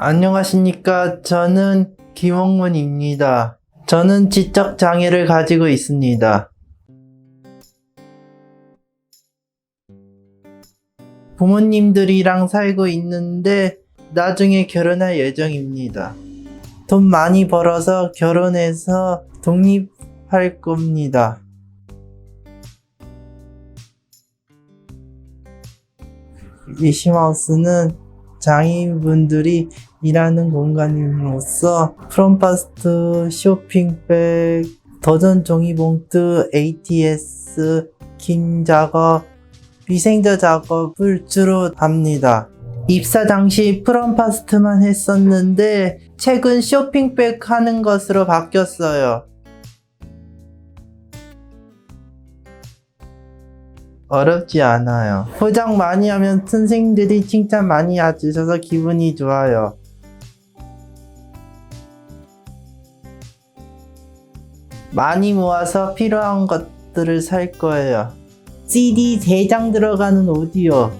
안녕하십니까. 저는 김홍문입니다. 저는 지적장애를 가지고 있습니다. 부모님들이랑 살고 있는데 나중에 결혼할 예정입니다. 돈 많이 벌어서 결혼해서 독립할 겁니다. 미시마우스는 장애인분들이 일하는 공간으로서 프롬파스트, 쇼핑백, 도전 종이봉투, ATS, 긴 작업, 위생자 작업을 주로 합니다. 입사 당시 프롬파스트만 했었는데 최근 쇼핑백 하는 것으로 바뀌었어요. 어렵지 않아요. 포장 많이 하면 선생님들이 칭찬 많이 해주셔서 기분이 좋아요. 많이 모아서 필요한 것들을 살 거예요. CD 3장 들어가는 오디오,